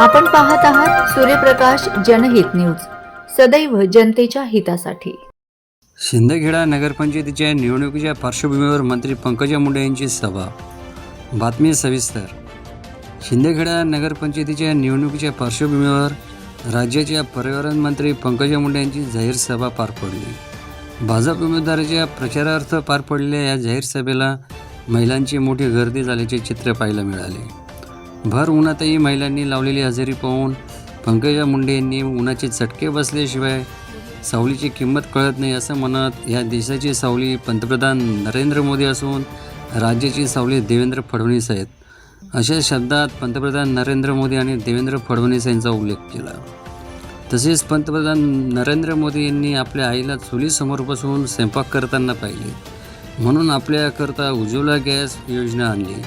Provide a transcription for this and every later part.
आपण पाहत आहात सूर्यप्रकाश जनहित न्यूज. सदैव जनतेच्या हितासाठी. शिंदखेडा नगरपंचायतीच्या निवडणुकीच्या पार्श्वभूमीवर मंत्री पंकजा मुंडे यांची सभा. बातमी सविस्तर. शिंदखेडा नगरपंचायतीच्या निवडणुकीच्या पार्श्वभूमीवर राज्याच्या पर्यावरण मंत्री पंकजा मुंडे यांची जाहीर सभा पार पडली. भाजप उमेदवाराच्या प्रचारार्थ पार पडलेल्या या जाहीर सभेला महिलांची मोठी गर्दी झाल्याचे चित्र पाहायला मिळाले. भर उन्हातही महिलांनी लावलेली हजेरी पाहून पंकजा मुंडे यांनी उन्हाचे चटके बसल्याशिवाय सावलीची किंमत कळत नाही असं म्हणत या देशाची सावली पंतप्रधान नरेंद्र मोदी असून राज्याची सावली देवेंद्र फडणवीस आहेत. अशा शब्दात पंतप्रधान नरेंद्र मोदी आणि देवेंद्र फडणवीस यांचा उल्लेख केला. तसेच पंतप्रधान नरेंद्र मोदी यांनी आपल्या आईला चुलीसमोर बसून स्वयंपाक करताना पाहिले. म्हणून आपल्याकरता उज्ज्वला गॅस योजना आणली.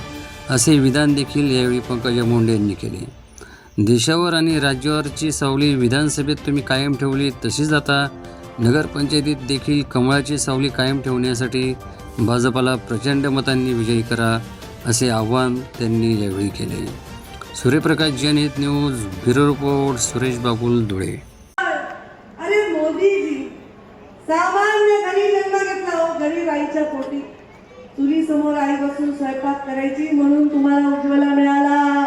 असे विधान देखील यावेळी पंकजा मुंडे यांनी केले. देशावर आणि राज्यावरची सावली विधानसभेत तुम्ही कायम ठेवली तशीच आता नगरपंचायतीत देखील कमळाची सावली कायम ठेवण्यासाठी भाजपाला प्रचंड मतांनी विजयी करा असे आव्हान त्यांनी यावेळी केले. Suryaprakash Janhit news bureau report Suresh Babul Dhule. अरे मोदीजी सामान्य घरी जन्म घेतला हो गरीब आईच्या पोटी. चुली समोर आई बसून स्वयंपाक करायची म्हणून तुम्हाला उज्ज्वला मिळाला.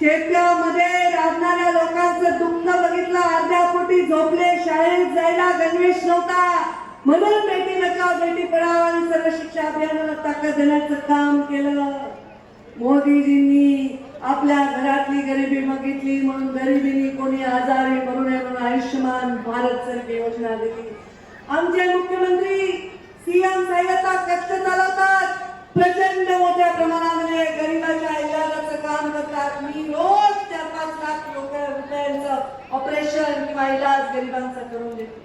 शेतकऱ्यामध्ये राहणाऱ्या लोकांचं दुःख बघितलं अर्ध्या पोटी झोपले शाळेत जायला गणवेश नव्हता. म्हणून बेटी बचाव बेटी पढाव आणि सर्व शिक्षा अभियानाला ताकद देण्याचं काम केलं. मोदीजींनी आपल्या घरातली गरिबी बघितली म्हणून गरिबीनी कोणी आजारी करू नये म्हणून आयुष्यमान भारत सारखी योजना दिली. आमचे मुख्यमंत्री सीएम सहाय्यता कक्ष चालवतात. प्रचंड मोठ्या प्रमाणामध्ये गरीबाच्या इलाजाचं काम करतात. मी रोज चार पाच लाख लोक रुपयांचं ऑपरेशन किंवा इलाज गरिबांचा करून देते.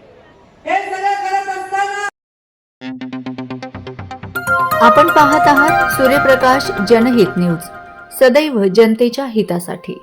हे सगळं करत असताना आपण पाहत आहात सूर्यप्रकाश जनहित न्यूज. सदैव जनतेच्या हितासाठी.